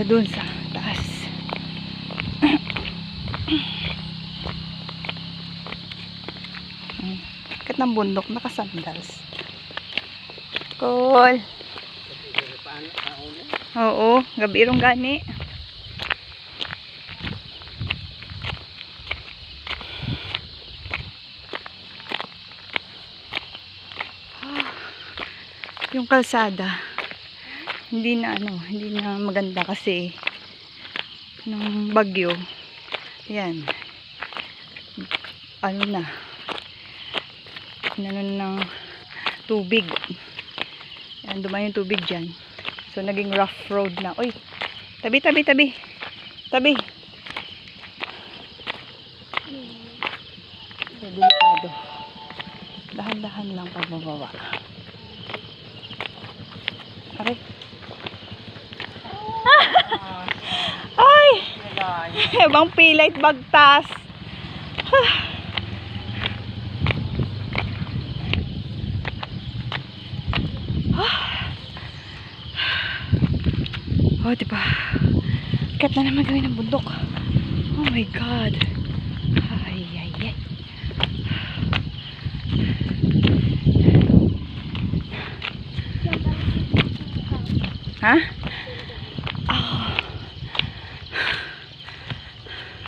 Papunta dun sa taas. Hmm. Kat ng bundok, nakasandals. Cool. Oo, gabi rong gani. Ah, Yung kalsada, hindi na ano, hindi na maganda kasi nung bagyo. Yan. Ano na. Ano ng tubig. Yan, dumayo yung tubig dyan. So, naging rough road na. Uy, tabi, tabi, tabi. Tabi. Delikado. Dahan-dahan lang pag mababa. Okay. Ay! Ebang pilay bagtas. Oh, di ba? Kat na naman kami ng bundok. Oh my God. Ay, ay, ay. Ha?